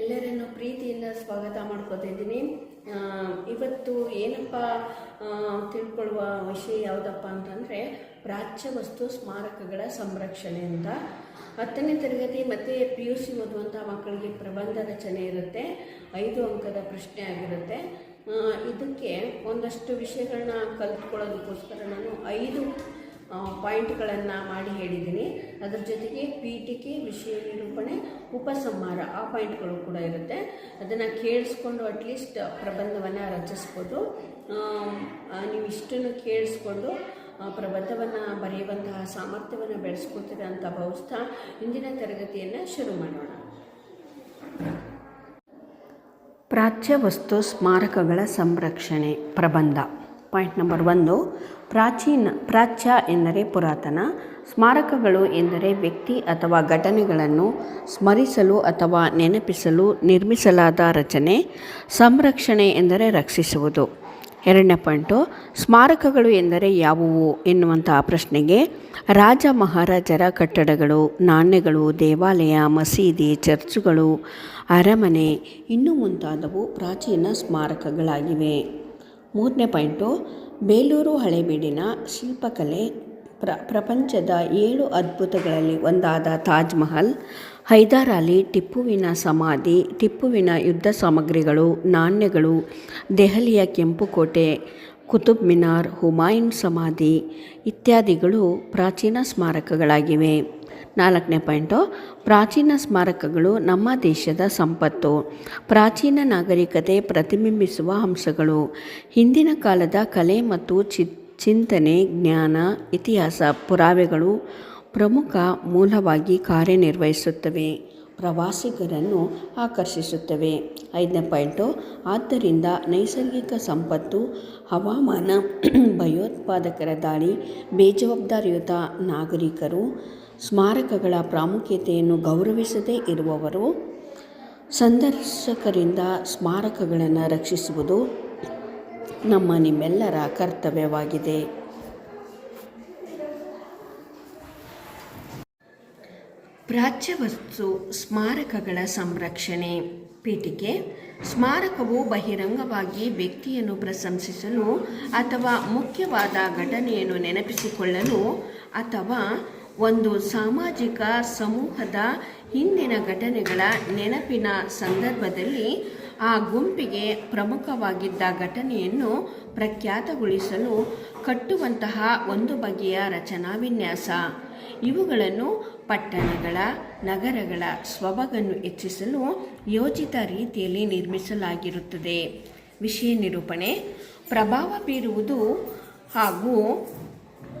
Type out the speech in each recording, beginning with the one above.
ಎಲ್ಲರನ್ನು ಪ್ರೀತಿಯಿಂದ ಸ್ವಾಗತ ಮಾಡ್ಕೋತಾ ಇದ್ದೀನಿ. ಇವತ್ತು ಏನಪ್ಪ ತಿಳ್ಕೊಳ್ಳುವ ವಿಷಯ ಯಾವುದಪ್ಪ ಅಂತಂದರೆ ಪ್ರಾಚ್ಯ ವಸ್ತು ಸ್ಮಾರಕಗಳ ಸಂರಕ್ಷಣೆ ಅಂತ. ಹತ್ತನೇ ತರಗತಿ ಮತ್ತು ಪಿ ಯು ಸಿ ಓದುವಂಥ ಮಕ್ಕಳಿಗೆ ಪ್ರಬಂಧ ರಚನೆ ಇರುತ್ತೆ. ಐದು ಅಂಕದ ಪ್ರಶ್ನೆ ಆಗಿರುತ್ತೆ. ಇದಕ್ಕೆ ಒಂದಷ್ಟು ವಿಷಯಗಳನ್ನ ಕಲ್ತ್ಕೊಳ್ಳೋದಕ್ಕೋಸ್ಕರ ನಾನು ಐದು ಪಾಯಿಂಟ್ಗಳನ್ನು ಮಾಡಿ ಹೇಳಿದ್ದೀನಿ. ಅದರ ಜೊತೆಗೆ ಪೀಠಿಕೆ, ವಿಷಯ ನಿರೂಪಣೆ, ಉಪಸಂಹಾರ ಆ ಪಾಯಿಂಟ್ಗಳು ಕೂಡ ಇರುತ್ತೆ. ಅದನ್ನು ಕೇಳಿಸ್ಕೊಂಡು ಅಟ್ಲೀಸ್ಟ್ ಪ್ರಬಂಧವನ್ನು ರಚಿಸ್ಬೋದು. ನೀವು ಇಷ್ಟನ್ನು ಕೇಳಿಸ್ಕೊಂಡು ಪ್ರಬಂಧವನ್ನು ಬರೆಯುವಂತಹ ಸಾಮರ್ಥ್ಯವನ್ನು ಬೆಳೆಸ್ಕೊತೀರ ಅಂತ ಭಾವಿಸ್ತಾ ಇಂದಿನ ತರಗತಿಯನ್ನು ಶುರು ಮಾಡೋಣ. ಪ್ರಾಚ್ಯ ವಸ್ತು ಸ್ಮಾರಕಗಳ ಸಂರಕ್ಷಣೆ ಪ್ರಬಂಧ. ಪಾಯಿಂಟ್ ನಂಬರ್ ಒಂದು, ಪ್ರಾಚೀನ, ಪ್ರಾಚ್ಯ ಎಂದರೆ ಪುರಾತನ, ಸ್ಮಾರಕಗಳು ಎಂದರೆ ವ್ಯಕ್ತಿ ಅಥವಾ ಘಟನೆಗಳನ್ನು ಸ್ಮರಿಸಲು ಅಥವಾ ನೆನಪಿಸಲು ನಿರ್ಮಿಸಲಾದ ರಚನೆ, ಸಂರಕ್ಷಣೆ ಎಂದರೆ ರಕ್ಷಿಸುವುದು. ಎರಡನೇ ಪಾಯಿಂಟು, ಸ್ಮಾರಕಗಳು ಎಂದರೆ ಯಾವುವು ಎನ್ನುವಂತಹ ಪ್ರಶ್ನೆಗೆ, ರಾಜ ಮಹಾರಾಜರ ಕಟ್ಟಡಗಳು, ನಾಣ್ಯಗಳು, ದೇವಾಲಯ, ಮಸೀದಿ, ಚರ್ಚುಗಳು, ಅರಮನೆ ಇನ್ನೂ ಮುಂತಾದವು ಪ್ರಾಚೀನ ಸ್ಮಾರಕಗಳಾಗಿವೆ. ಮೂರನೇ ಪಾಯಿಂಟು, ಬೇಲೂರು ಹಳೆಬೀಡಿನ ಶಿಲ್ಪಕಲೆ ಪ್ರ, ಪ್ರಪಂಚದ ಏಳು ಅದ್ಭುತಗಳಲ್ಲಿ ಒಂದಾದ ತಾಜ್ ಮಹಲ್ ಹೈದರಾಲಿ ಟಿಪ್ಪುವಿನ ಸಮಾಧಿ, ಟಿಪ್ಪುವಿನ ಯುದ್ಧ ಸಾಮಗ್ರಿಗಳು, ನಾಣ್ಯಗಳು, ದೆಹಲಿಯ ಕೆಂಪುಕೋಟೆ, ಕುತುಬ್ ಮಿನಾರ್ ಹುಮಾಯೂನ್ ಸಮಾಧಿ ಇತ್ಯಾದಿಗಳು ಪ್ರಾಚೀನ ಸ್ಮಾರಕಗಳಾಗಿವೆ. ನಾಲ್ಕನೇ ಪಾಯಿಂಟು, ಪ್ರಾಚೀನ ಸ್ಮಾರಕಗಳು ನಮ್ಮ ದೇಶದ ಸಂಪತ್ತು. ಪ್ರಾಚೀನ ನಾಗರಿಕತೆ ಪ್ರತಿಬಿಂಬಿಸುವ ಅಂಶಗಳು. ಹಿಂದಿನ ಕಾಲದ ಕಲೆ ಮತ್ತು ಚಿ, ಚಿಂತನೆ, ಜ್ಞಾನ, ಇತಿಹಾಸ, ಪುರಾವೆಗಳು ಪ್ರಮುಖ ಮೂಲವಾಗಿ ಕಾರ್ಯನಿರ್ವಹಿಸುತ್ತವೆ. ಪ್ರವಾಸಿಗರನ್ನು ಆಕರ್ಷಿಸುತ್ತವೆ. ಐದನೇ ಪಾಯಿಂಟು, ಆದ್ದರಿಂದ ನೈಸರ್ಗಿಕ ಸಂಪತ್ತು, ಹವಾಮಾನ, ಭಯೋತ್ಪಾದಕರ ದಾಳಿ, ಬೇಜವಾಬ್ದಾರಿಯುತ ನಾಗರಿಕರು ಸ್ಮಾರಕಗಳ ಪ್ರಾಮುಖ್ಯತೆಯನ್ನು ಗೌರವಿಸದೇ ಇರುವವರು ಸಂದರ್ಶಕರಿಂದ ಸ್ಮಾರಕಗಳನ್ನು ರಕ್ಷಿಸುವುದು ನಮ್ಮ ನಿಮ್ಮೆಲ್ಲರ ಕರ್ತವ್ಯವಾಗಿದೆ. ಪ್ರಾಚ್ಯ ವಸ್ತು ಸ್ಮಾರಕಗಳ ಸಂರಕ್ಷಣೆ ಪೀಠಿಕೆ ಸ್ಮಾರಕವು ಬಹಿರಂಗವಾಗಿ ವ್ಯಕ್ತಿಯನ್ನು ಪ್ರಶಂಸಿಸಲು ಅಥವಾ ಮುಖ್ಯವಾದ ಘಟನೆಯನ್ನು ನೆನಪಿಸಿಕೊಳ್ಳಲು ಅಥವಾ ಒಂದು ಸಾಮಾಜಿಕ ಸಮೂಹದ ಹಿಂದಿನ ಘಟನೆಗಳ ನೆನಪಿನ ಸಂದರ್ಭದಲ್ಲಿ ಆ ಗುಂಪಿಗೆ ಪ್ರಮುಖವಾಗಿದ್ದ ಘಟನೆಯನ್ನು ಪ್ರಖ್ಯಾತಗೊಳಿಸಲು ಕಟ್ಟುವಂತಹ ಒಂದು ಬಗೆಯ ರಚನಾ ವಿನ್ಯಾಸ ಇವುಗಳನ್ನು ಪಟ್ಟಣಗಳ, ನಗರಗಳ ಸ್ವಬಗನ್ನು ಹೆಚ್ಚಿಸಲು ಯೋಜಿತ ರೀತಿಯಲ್ಲಿ ನಿರ್ಮಿಸಲಾಗಿರುತ್ತದೆ. ವಿಷಯ ನಿರೂಪಣೆ, ಪ್ರಭಾವ ಬೀರುವುದು ಹಾಗೂ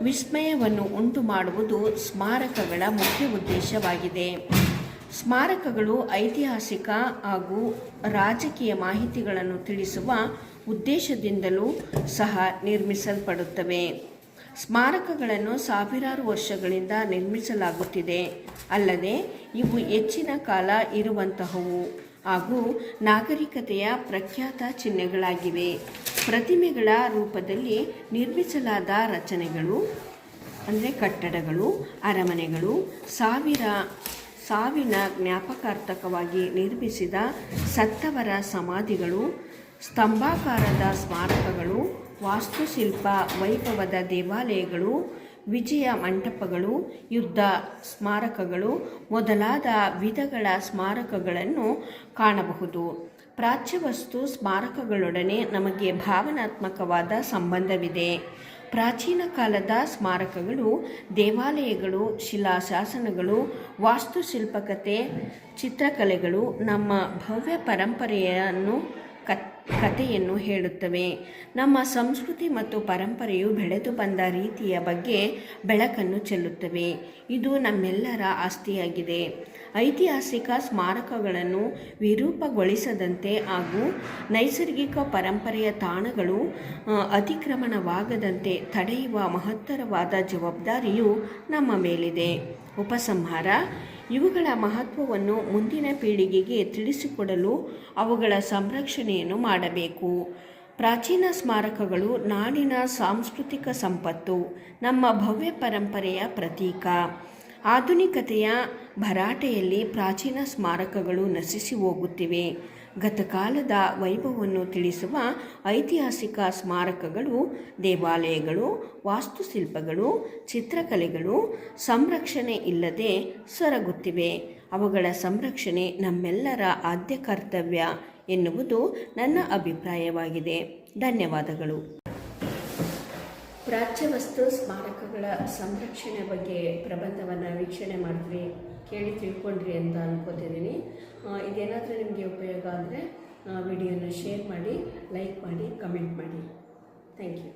ವಿಸ್ಮಯವನ್ನು ಉಂಟು ಮಾಡುವುದು ಸ್ಮಾರಕಗಳ ಮುಖ್ಯ ಉದ್ದೇಶವಾಗಿದೆ. ಸ್ಮಾರಕಗಳು ಐತಿಹಾಸಿಕ ಹಾಗೂ ರಾಜಕೀಯ ಮಾಹಿತಿಗಳನ್ನು ತಿಳಿಸುವ ಉದ್ದೇಶದಿಂದಲೂ ಸಹ ನಿರ್ಮಿಸಲ್ಪಡುತ್ತವೆ. ಸ್ಮಾರಕಗಳನ್ನು ಸಾವಿರಾರು ವರ್ಷಗಳಿಂದ ನಿರ್ಮಿಸಲಾಗುತ್ತಿದೆ. ಅಲ್ಲದೆ ಇವು ಹೆಚ್ಚಿನ ಕಾಲ ಇರುವಂತಹವು. ಹಾಗೂ ನಾಗರಿಕತೆಯ ಪ್ರಖ್ಯಾತ ಚಿಹ್ನೆಗಳಾಗಿವೆ. ಪ್ರತಿಮೆಗಳ ರೂಪದಲ್ಲಿ ನಿರ್ಮಿಸಲಾದ ರಚನೆಗಳು, ಅಂದರೆ ಕಟ್ಟಡಗಳು, ಅರಮನೆಗಳು, ಸಾವಿರ, ಸಾವಿನ ಜ್ಞಾಪಕಾರ್ಥಕವಾಗಿ ನಿರ್ಮಿಸಿದ ಸತ್ತವರ ಸಮಾಧಿಗಳು, ಸ್ತಂಭಾಕಾರದ ಸ್ಮಾರಕಗಳು, ವಾಸ್ತುಶಿಲ್ಪ, ವೈಭವದ ದೇವಾಲಯಗಳು ವಿಜಯ ಮಂಟಪಗಳು, ಯುದ್ಧ ಸ್ಮಾರಕಗಳು ಮೊದಲಾದ ವಿಧಗಳ ಸ್ಮಾರಕಗಳನ್ನು ಕಾಣಬಹುದು. ಪ್ರಾಚ್ಯವಸ್ತು ಸ್ಮಾರಕಗಳೊಡನೆ ನಮಗೆ ಭಾವನಾತ್ಮಕವಾದ ಸಂಬಂಧವಿದೆ. ಪ್ರಾಚೀನ ಕಾಲದ ಸ್ಮಾರಕಗಳು, ದೇವಾಲಯಗಳು, ಶಿಲಾಶಾಸನಗಳು, ವಾಸ್ತುಶಿಲ್ಪಕತೆ, ಚಿತ್ರಕಲೆಗಳು ನಮ್ಮ ಭವ್ಯ ಪರಂಪರೆಯನ್ನು ಕಥೆಯನ್ನು ಹೇಳುತ್ತವೆ. ನಮ್ಮ ಸಂಸ್ಕೃತಿ ಮತ್ತು ಪರಂಪರೆಯು ಬೆಳೆದು ಬಂದ ರೀತಿಯ ಬಗ್ಗೆ ಬೆಳಕನ್ನು ಚೆಲ್ಲುತ್ತವೆ. ಇದು ನಮ್ಮೆಲ್ಲರ ಆಸ್ತಿಯಾಗಿದೆ. ಐತಿಹಾಸಿಕ ಸ್ಮಾರಕಗಳನ್ನು ವಿರೂಪಗೊಳಿಸದಂತೆ ಹಾಗೂ ನೈಸರ್ಗಿಕ ಪರಂಪರೆಯ ತಾಣಗಳು ಅತಿಕ್ರಮಣವಾಗದಂತೆ ತಡೆಯುವ ಮಹತ್ತರವಾದ ಜವಾಬ್ದಾರಿಯು ನಮ್ಮ ಮೇಲಿದೆ. ಉಪಸಂಹಾರ ಇವುಗಳ ಮಹತ್ವವನ್ನು ಮುಂದಿನ ಪೀಳಿಗೆಗೆ ತಿಳಿಸಿಕೊಡಲು ಅವುಗಳ ಸಂರಕ್ಷಣೆಯನ್ನು ಮಾಡಬೇಕು. ಪ್ರಾಚೀನ ಸ್ಮಾರಕಗಳು ನಾಡಿನ ಸಾಂಸ್ಕೃತಿಕ ಸಂಪತ್ತು, ನಮ್ಮ ಭವ್ಯ ಪರಂಪರೆಯ ಪ್ರತೀಕ. ಆಧುನಿಕತೆಯ ಭರಾಟೆಯಲ್ಲಿ ಪ್ರಾಚೀನ ಸ್ಮಾರಕಗಳು ನಶಿಸಿ ಹೋಗುತ್ತಿವೆ. ಗತಕಾಲದ ವೈಭವವನ್ನು ತಿಳಿಸುವ ಐತಿಹಾಸಿಕ ಸ್ಮಾರಕಗಳು, ದೇವಾಲಯಗಳು, ವಾಸ್ತುಶಿಲ್ಪಗಳು, ಚಿತ್ರಕಲೆಗಳು ಸಂರಕ್ಷಣೆ ಇಲ್ಲದೆ ಸೊರಗುತ್ತಿವೆ. ಅವುಗಳ ಸಂರಕ್ಷಣೆ ನಮ್ಮೆಲ್ಲರ ಆದ್ಯ ಕರ್ತವ್ಯ ಎನ್ನುವುದು ನನ್ನ ಅಭಿಪ್ರಾಯವಾಗಿದೆ. ಧನ್ಯವಾದಗಳು. ಪ್ರಾಚ್ಯ ವಸ್ತು ಸ್ಮಾರಕಗಳ ಸಂರಕ್ಷಣೆ ಬಗ್ಗೆ ಪ್ರಬಂಧವನ್ನು ವೀಕ್ಷಣೆ ಮಾಡಿದ್ರಿ ಕೇಳಿ ತಿಳ್ಕೊಂಡ್ರಿ ಅಂತ ಅನ್ಕೋತಿದ್ದೀನಿ. ಇದೇನಾದರೂ ನಿಮಗೆ ಉಪಯೋಗ ಆದರೆ ವಿಡಿಯೋನ ಶೇರ್ ಮಾಡಿ ಲೈಕ್ ಮಾಡಿ ಕಮೆಂಟ್ ಮಾಡಿ. Thank you